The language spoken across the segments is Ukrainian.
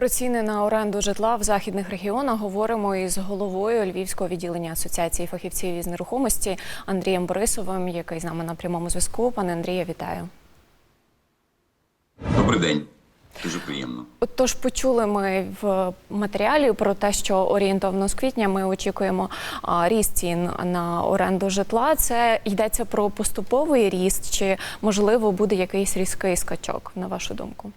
Про ціни на оренду житла в західних регіонах говоримо із головою Львівського відділення Асоціації фахівців із нерухомості Андрієм Борисовим, який з нами на прямому зв'язку. Пане Андрія, вітаю. Добрий день. Дуже приємно. Отож, почули ми в матеріалі про те, що орієнтовно з квітня ми очікуємо а, ріст цін на оренду житла. Це йдеться про поступовий ріст, чи можливо буде якийсь різкий скачок, на вашу думку?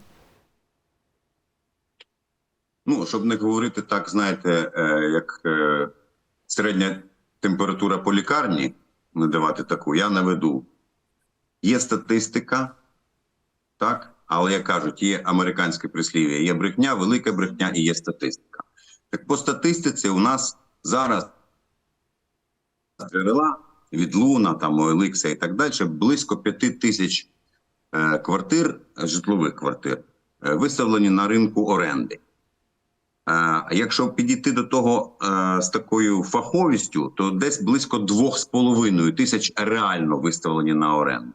Ну, щоб не говорити так, знаєте, е, як е, середня температура по лікарні, не давати таку, я наведу. Є статистика, так, але як кажуть, є американське прислів'я, є брехня, велика брехня і є статистика. Так по статистиці у нас зараз джерела від Луна, там OLX і так далі, близько 5 тисяч е, квартир, житлових квартир, виставлені на ринку оренди. Якщо підійти до того з такою фаховістю, то десь близько 2,5 тисяч реально виставлені на оренду.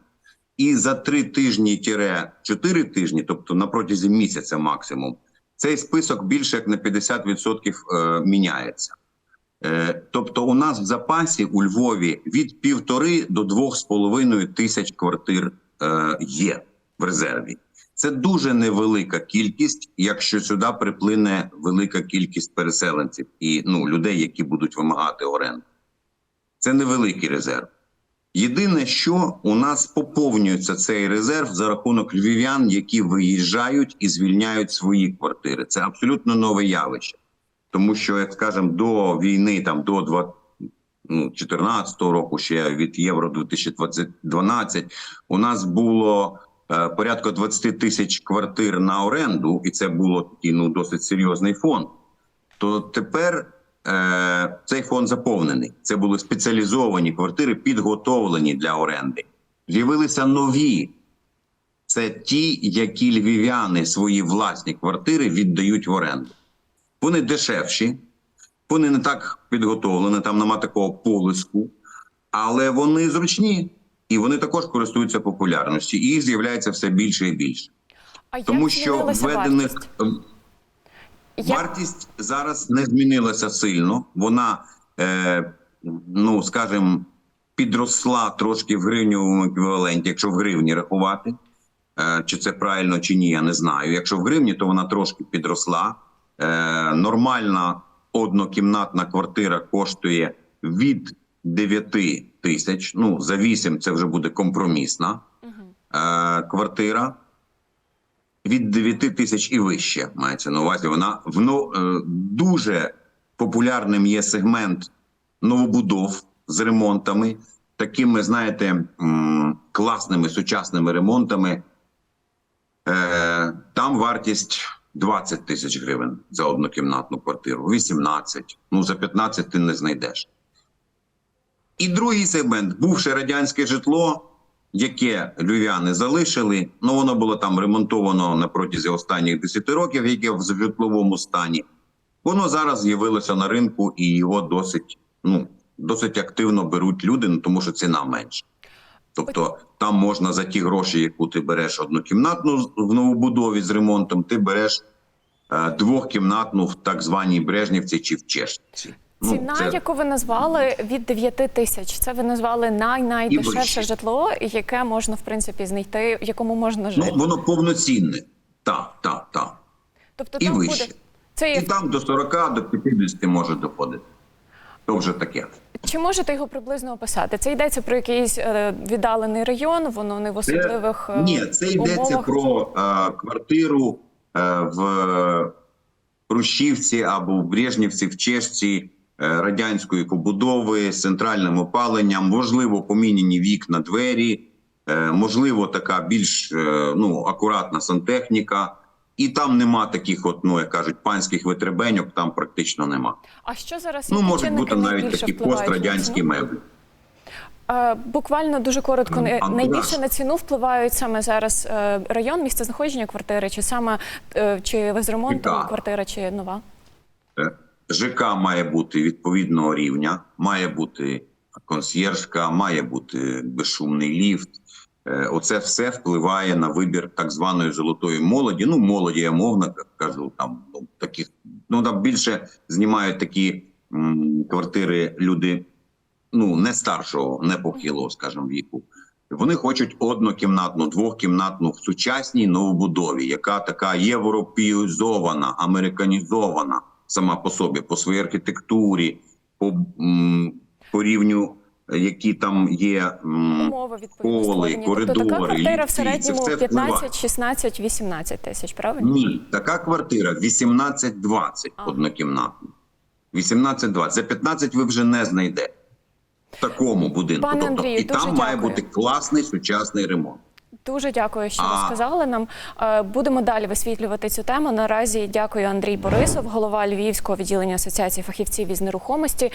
І за 3 тижні тире 4 тижні, тобто на протязі місяця максимум, цей список більше як на 50% е, міняється. Е, Тобто, у нас в запасі у Львові від півтори до двох з половиною тисяч квартир е, є в резерві. Це дуже невелика кількість, якщо сюди приплине велика кількість переселенців і ну, людей, які будуть вимагати оренду. Це невеликий резерв. Єдине, що у нас поповнюється цей резерв за рахунок львів'ян, які виїжджають і звільняють свої квартири. Це абсолютно нове явище. Тому що, як скажемо, до війни, там до 20, ну, 14 року, ще від Євро 2012, у нас було е, порядка 20 тисяч квартир на оренду, і це було такий ну, досить серйозний фонд. То тепер е, цей фонд заповнений. Це були спеціалізовані квартири, підготовлені для оренди. З'явилися нові. Це ті, які львів'яни свої власні квартири віддають в оренду. Вони дешевші, вони не так підготовлені, там нема такого полиску, але вони зручні і вони також користуються популярністю. І їх з'являється все більше і більше. А Тому як що введених вартість? ем, вартість зараз не змінилася сильно. Вона, е, ну скажімо, підросла трошки в гривневому еквіваленті, якщо в гривні рахувати. Е, чи це правильно, чи ні, я не знаю. Якщо в гривні, то вона трошки підросла. Е, нормальна однокімнатна квартира коштує від 9 тисяч. Ну, за 8 це вже буде компромісна е, квартира. Від 9 тисяч і вище мається на увазі. Вона в ну, е, дуже популярним є сегмент новобудов з ремонтами, такими, знаєте, м, класними сучасними ремонтами. Е, там вартість 20 тисяч гривень за однокімнатну квартиру, 18. Ну, за 15 ти не знайдеш. І другий сегмент бувше радянське житло, яке львів'яни залишили. Ну, воно було там ремонтовано на протязі останніх 10 років, яке в житловому стані. Воно зараз з'явилося на ринку і його досить, ну, досить активно беруть люди, ну, тому що ціна менша. Тобто там можна за ті гроші, яку ти береш однокімнатну в новобудові з ремонтом, ти береш е, двохкімнатну в так званій Брежнівці чи в Чешці. Ну, Ціна, це- яку ви назвали від 9 тисяч, це ви назвали най-найдешевше житло, яке можна в принципі знайти, в якому можна жити. Ну, воно повноцінне. Так, так, так. тобто і там вище. буде це І там до 40, до 50 може доходити. То вже таке. чи можете його приблизно описати? Це йдеться про якийсь е, віддалений район, воно не в особливих е, Ні, це йдеться умовах. про е, квартиру е, в Рущівці або в Брежнівці, в Чешці радянської побудови з центральним опаленням, можливо, поміняні вікна, двері, е, можливо, така більш е, ну, акуратна сантехніка. І там нема таких, от, ну як кажуть, панських витребеньок, там практично нема. А що зараз Ну, можуть бути навіть такі пострадянські меблі. Е, Буквально дуже коротко. Найбільше на ціну впливають саме зараз е, район, місце знаходження квартири, чи саме е, чи з ремонтом Так. квартира, чи нова? ЖК має бути відповідного рівня, має бути консьєржка, має бути безшумний ліфт, Е, Оце все впливає на вибір так званої золотої молоді. Ну, молоді, я мовно кажу, там ну, таких ну там більше знімають такі м, квартири люди, ну не старшого, не похилого, скажімо, віку. Вони хочуть однокімнатну, двохкімнатну в сучасній новобудові, яка така європеїзована, американізована сама по собі, по своїй архітектурі, по, по рівню, які там є. Умови Школи, створені. тобто така коридори, квартира в середньому все 15, 16, 18 тисяч, правильно? Ні, така квартира 18-20 однокімнатна. 18-20. За 15 ви вже не знайдете. В такому будинку. Пане тобто, Андрію, і дуже там має бути класний сучасний ремонт. Дуже дякую, що ви сказали нам. Е, Будемо далі висвітлювати цю тему. Наразі дякую Андрій Борисов, голова Львівського відділення Асоціації фахівців із нерухомості.